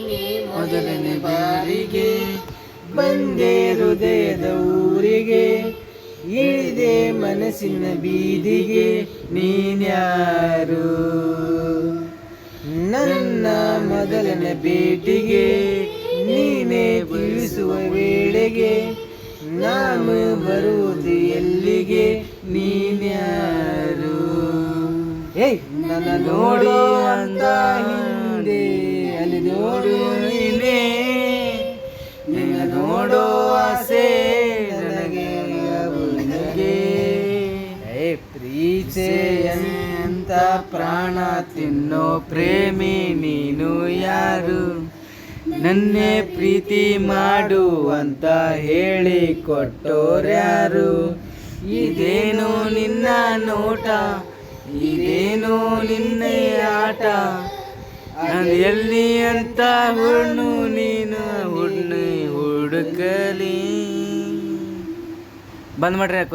ಮೊದಲನೇ ಬಾರಿಗೆ ಬಂದೆ ಹೃದಯದ ಊರಿಗೆ ಇಳಿದೆ ಮನಸ್ಸಿನ ಬೀದಿಗೆ ನೀನ್ಯಾರು? ನನ್ನ ಮೊದಲನೇ ಭೇಟಿಗೆ ನೀನೇ ಬೀಳಿಸುವ ವೇಳೆಗೆ ನಾನು ಬರುವುದು ಎಲ್ಲಿಗೆ? ನೀನ್ಯಾರು? ಏಯ್ ನನ್ನ ನೋಡಿ ಅಂದ ಹಿಂದೆ ಅಂತ ಪ್ರಾಣ ತಿನ್ನೋ ಪ್ರೇಮಿ ನೀನು ಯಾರು? ನನ್ನೇ ಪ್ರೀತಿ ಮಾಡು ಅಂತ ಹೇಳಿ ಕೊಟ್ಟೋರ್ಯಾರು ಇದೇನು ನಿನ್ನ ನೋಟ? ಇದೇನು ನಿನ್ನ ಆಟ? ನಾನು ಎಲ್ಲಿ ಅಂತ ಹುಣ್ಣು ನೀನು ಹುಣ್ಣು ಹುಡುಕಲಿ. ಬಂದ್ ಮಾಡ್ರಿ